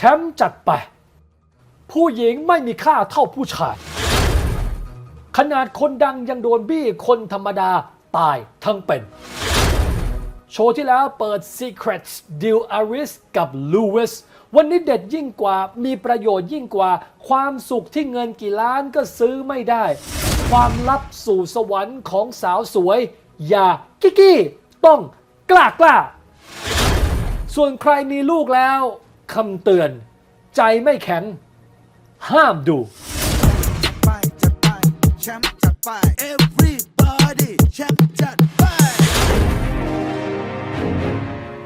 แชมป์จัดไป ผู้หญิงไม่มีค่าเท่าผู้ชาย ขนาดคนดังยังโดนบี้คนธรรมดาตายทั้งเป็น โชว์ที่แล้วเปิด Secrets d i l Aris กับ Lewis วันนี้เด็ดยิ่งกว่ามีประโยชน์ยิ่งกว่า ความสุขที่เงินกี่ล้านก็ซื้อไม่ได้ ความลับสู่สวรรค์ของสาวสวย อย่ากิกกี้ ต้องกล้ากล้า ส่วนใครมีลูกแล้ว คำเตือน ใจไม่แข็ง ห้ามดูไปจัดไปแชมป์จัดไป everybody แชมป์จัดไป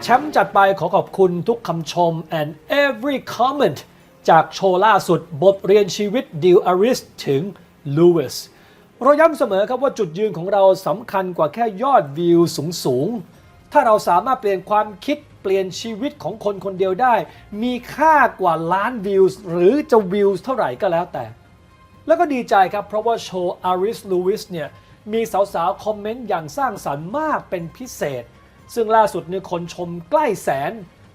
แชมป์จัดไปขอขอบคุณทุกคำชม and every comment จากโชว์ล่าสุดบทเรียนชีวิตดิวอาริสถึงลูวิสเราย้ำเสมอครับว่าจุดยืนของเราสำคัญกว่าแค่ยอดวิวสูงๆ ถ้าเราสามารถเปลี่ยนความคิดเปลี่ยนชีวิตของคนคนเดียวได้ มีค่ากว่าล้านวิวหรือจะวิวเท่าไหร่ก็แล้วแต่ แล้วก็ดีใจครับ เพราะว่าโชว์อาริสลูวิสเนี่ยมีสาวๆ คอมเมนต์อย่างสร้างสรรค์มากเป็นพิเศษ ซึ่งล่าสุดเนี่ยคนชมใกล้แสน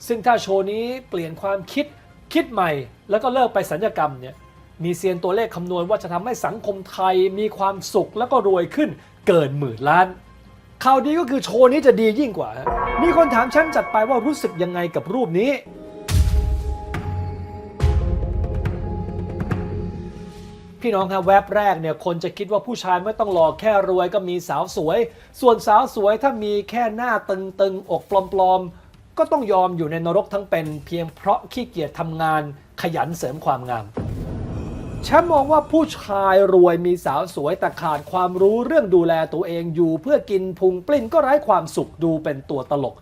ซึ่งถ้าโชว์นี้เปลี่ยนความคิดคิดใหม่ แล้วก็เลิกไปสัญญกรรมเนี่ยมีเซียนตัวเลขคำนวณว่าจะทำให้สังคมไทยมีความสุขแล้วก็รวยขึ้นเกินหมื่นล้าน ข่าวดีก็คือโชว์นี้จะดียิ่งกว่า มีคนถามฉันจัดไปว่ารู้สึกยังไงกับรูปนี้ พี่น้องครับแวบแรกเนี่ยคนจะคิดว่าผู้ชายไม่ต้องหล่อแค่รวยก็มีสาวสวย ส่วนสาวสวยถ้ามีแค่หน้าตึงๆ อกปลอมๆ ก็ต้องยอมอยู่ในนรกทั้งเป็น เพียงเพราะขี้เกียจทำงานขยันเสริมความงาม แชมป์มองว่าผู้ชายรวยมีสาวสวยแต่ขาดความรู้เรื่องดูแลตัวเองอยู่ เพื่อกินพุงปลิ้นก็ไร้ความสุขดูเป็นตัวตลก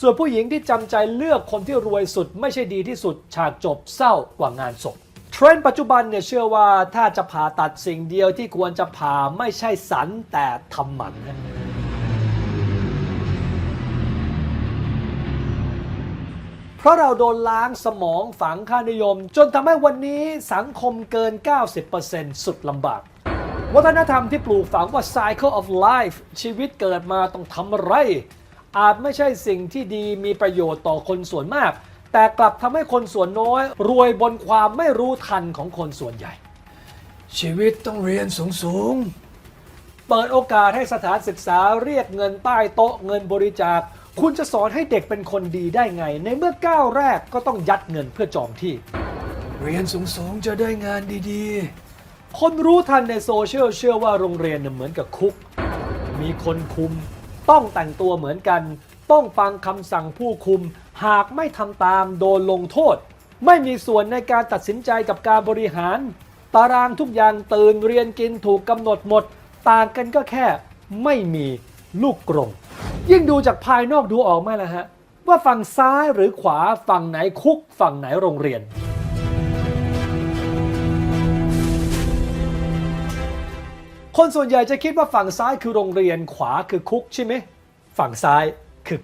ส่วนผู้หญิงที่จำใจเลือกคนที่รวยสุดไม่ใช่ดีที่สุด ฉากจบเศร้ากว่างานศพเทรนด์ปัจจุบันเนี่ยเชื่อว่าถ้าจะผ่าตัดสิ่งเดียวที่ควรจะผ่าไม่ใช่สันแต่ทำหมัน ราะเราโดนล้างสมองฝังค่านิยม จนทำให้วันนี้สังคมเกิน 90%สุดลำบาก วัฒนธรรมที่ปลูกฝังว่า cycle of life ชีวิตเกิดมาต้องทำอะไร อาจไม่ใช่สิ่งที่ดีมีประโยชน์ต่อคนส่วนมาก แต่กลับทำให้คนส่วนน้อย รวยบนความไม่รู้ทันของคนส่วนใหญ่ ชีวิตต้องเรียนสูงๆ เปิดโอกาสให้สถานศึกษาเรียกเงินใต้โต๊ะเงินบริจาค คุณจะสอนให้เด็กเป็นคนดีได้ไง ในเมื่อก้าวแรกก็ต้องยัดเงินเพื่อจองที่ เรียนสูงๆจะได้งานดีๆ คนรู้ทันในโซเชียลเชื่อว่าโรงเรียนเนี่ยเหมือนกับคุก มีคนคุม ต้องแต่งตัวเหมือนกัน ต้องฟังคำสั่งผู้คุม หากไม่ทำตามโดนลงโทษ ไม่มีส่วนในการตัดสินใจกับการบริหาร ตารางทุกอย่างตื่นเรียนกินถูกกำหนดหมด ต่างกันก็แค่ไม่มีลูกกรงยิ่งดูจากภายนอกดูออกไหมล่ะฮะ ว่าฝั่งซ้ายหรือขวาฝั่งไหนคุกฝั่งไหนโรงเรียน คนส่วนใหญ่จะคิดว่าฝั่งซ้ายคือโรงเรียนขวาคือคุกใช่ไหม ฝั่งซ้ายคือ